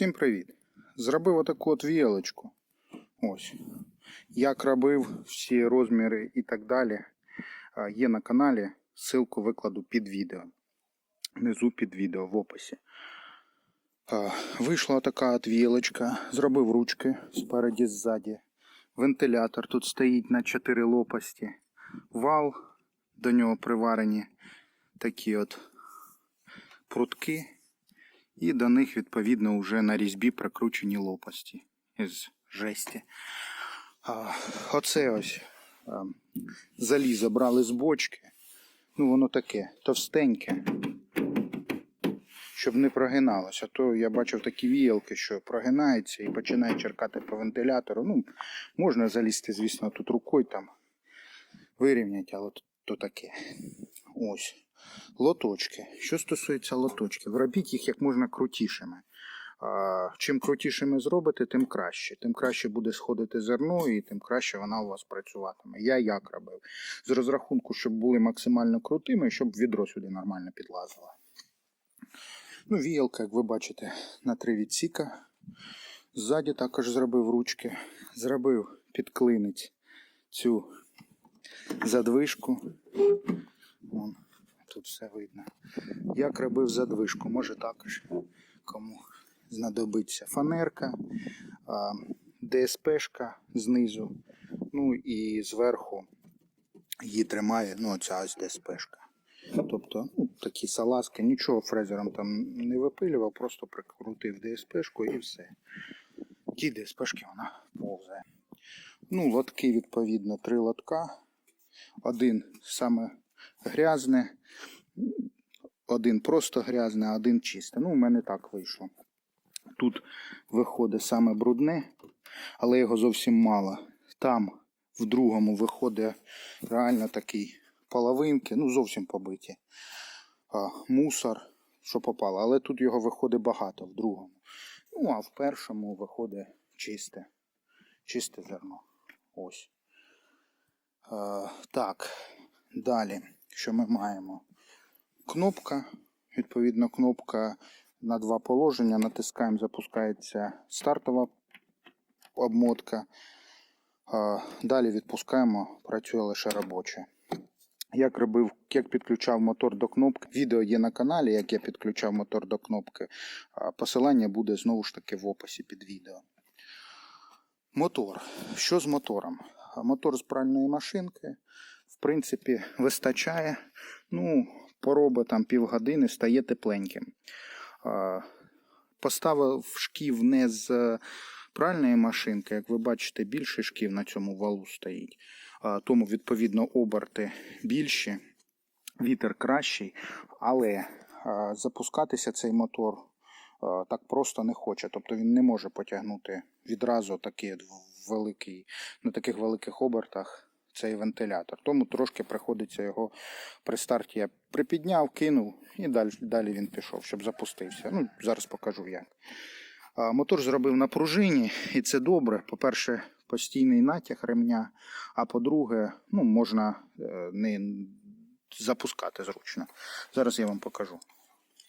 Всім привіт! Зробив отаку от віялочку. Ось. Як робив всі розміри і так далі. Є на каналі. Ссылку викладу під відео. Внизу під відео в описі. Вийшла така от віялочка. Зробив ручки спереді ззаді. Вентилятор тут стоїть на 4 лопасті. Вал, до нього приварені такі от прутки. І до них, відповідно, вже на різьбі прикручені лопасті із жесті. А, оце ось а, залізо брали з бочки. Ну, воно таке товстеньке, щоб не прогиналося. То я бачив такі віялки, що прогинається і починає черкати по вентилятору. Ну, можна залізти, звісно, тут рукою там вирівняти, але то таке. Ось. Лоточки. Що стосується лоточків, робіть їх як можна крутішими. Чим крутішими зробите, тим краще. Тим краще буде сходити зерно і тим краще вона у вас працюватиме. Я як робив? З розрахунку, щоб були максимально крутими, щоб відро сюди нормально підлазило. Ну, віялка, як ви бачите, на три відсіка. Ззаді також зробив ручки. Зробив підклинець цю задвижку. Вон, тут все видно. Як робив задвижку, може також кому знадобиться фанерка, ДСПшка знизу, ну і зверху її тримає ну, ця ось ДСПшка. Тобто ну, такі салазки, нічого фрезером там не випилював, просто прикрутив ДСПшку і все. Ті ДСПшки вона повзає. Ну, лотки, відповідно, три лотка. Один саме грязне, один просто грязне, а один чисте. Ну, у мене так вийшло. Тут виходить саме брудне, але його зовсім мало. Там в другому виходить реально такий половинки, ну зовсім побиті. А, мусор, що попало. Але тут його виходить багато в другому. Ну, а в першому виходить чисте. Чисте зерно. Ось. А, так, далі, що ми маємо? Кнопка. Відповідно, кнопка на два положення. Натискаємо, запускається стартова обмотка. Далі відпускаємо, працює лише робоче. Як робив, як підключав мотор до кнопки. Відео є на каналі, як я підключав мотор до кнопки. Посилання буде знову ж таки в описі під відео. Мотор. Що з мотором? Мотор з пральної машинки. Принципі, вистачає. Ну, пороба там півгодини стає тепленьким. Поставив шків не з пральної машинки, як ви бачите, більший шків на цьому валу стоїть. Тому, відповідно, оберти більші, вітер кращий, але запускатися цей мотор так просто не хоче. Тобто він не може потягнути відразу от великий, на таких великих обертах цей вентилятор. Тому трошки приходиться його при старті я припідняв, кинув і далі, далі він пішов, щоб запустився. Ну, Зараз покажу як. Мотор зробив на пружині, і це добре. По-перше, постійний натяг ремня, а по-друге, ну, можна е, не запускати зручно. Зараз я вам покажу.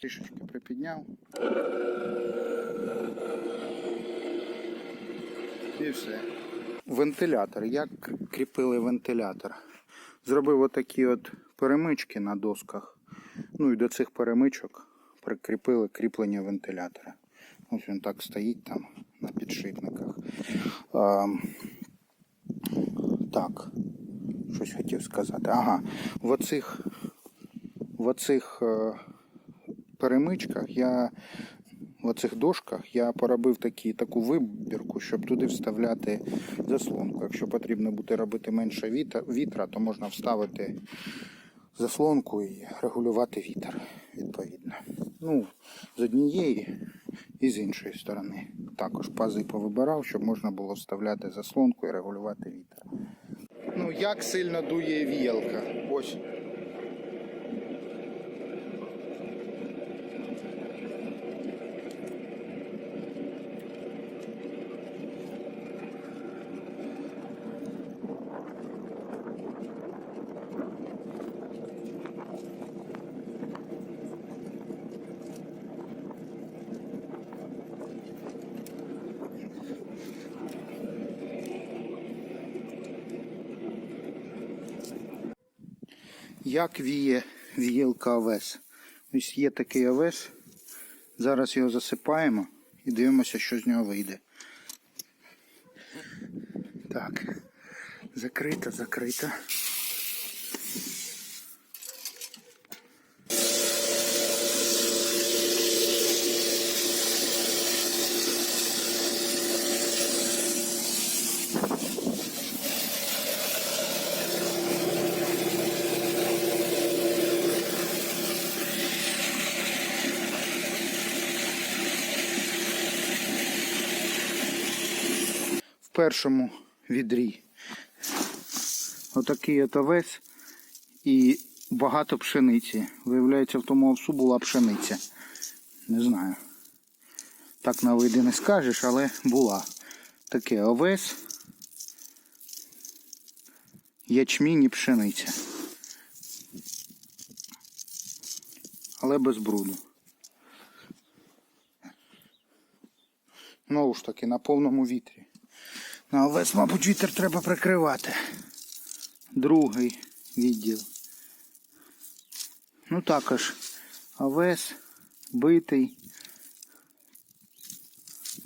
Трішечки припідняв. І все. Вентилятор. Як кріпили вентилятор? Зробив отакі от перемички на досках. Ну і до цих перемичок прикріпили кріплення вентилятора. Ось він так стоїть там на підшипниках. А, так, щось хотів сказати. Ага, в оцих, в оцих е, перемичках я в оцих дошках я поробив такі, таку вибірку, щоб туди вставляти заслонку. Якщо потрібно буде робити менше вітра, то можна вставити заслонку і регулювати вітер відповідно. Ну, з однієї і з іншої сторони. Також пази повибирав, щоб можна було вставляти заслонку і регулювати вітер. Ну, як сильно дує віялка? Ось. Як віє вієлка овес? Ось є такий овес. Зараз його засипаємо і дивимося, що з нього вийде. Так. Закрита, закрита. Першому відрі отакий от овес і багато пшениці. Виявляється, в тому овсу була пшениця. Не знаю. Так на види не скажеш, але була. Таке овес, ячмінь і пшениця. Але без бруду. Знову ж таки, на повному вітрі. На овес, мабуть, вітер треба прикривати. Другий відділ. Ну також овес, битий.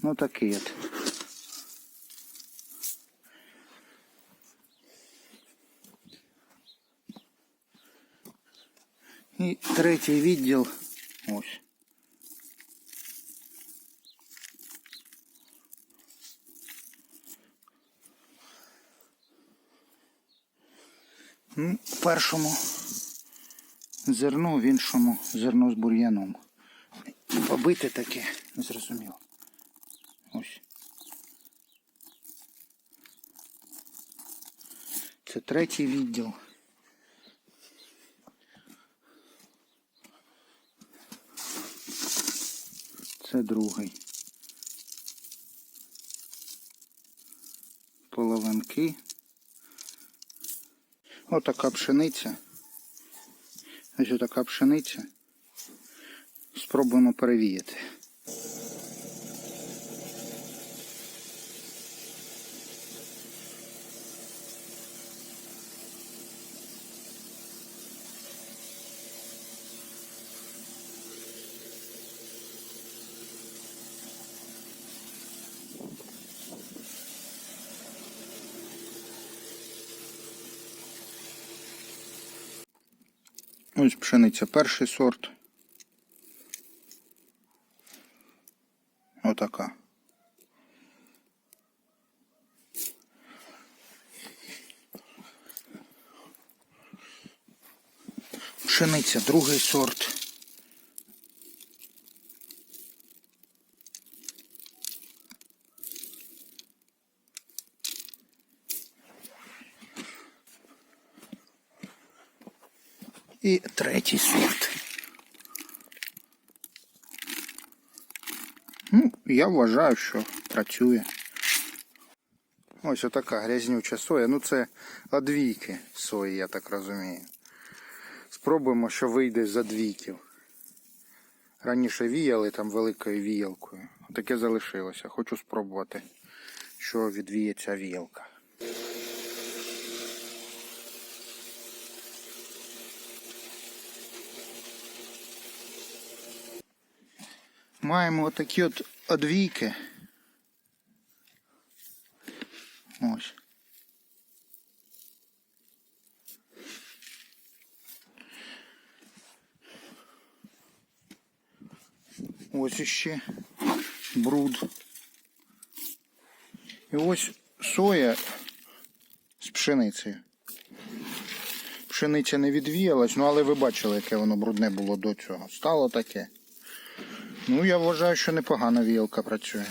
Ну такий от. І третій відділ. Ось. Першому зерно, в іншому зерно з бур'яном. Побите таке, не зрозуміло. Ось. Це третій відділ. Це другий. Половинки. Отака пшениця. Ось отака пшениця. Спробуємо перевіяти. Ось пшениця перший сорт. Отака. Пшениця другий сорт. І третій сорт. Ну, я вважаю, що працює. Ось отака грязнюча соя. Ну це одвійки сої, я так розумію. Спробуємо, що вийде з одвійків. Раніше віяли там великою віялкою. Таке залишилося. Хочу спробувати, що відвіє ця віялка. Маємо отакі от одвійки. Ось. Ось іще бруд. І ось соя з пшеницею. Пшениця не відвіялась, ну але ви бачили, яке воно брудне було до цього. Стало таке. Ну, я вважаю, що непогана віялка працює.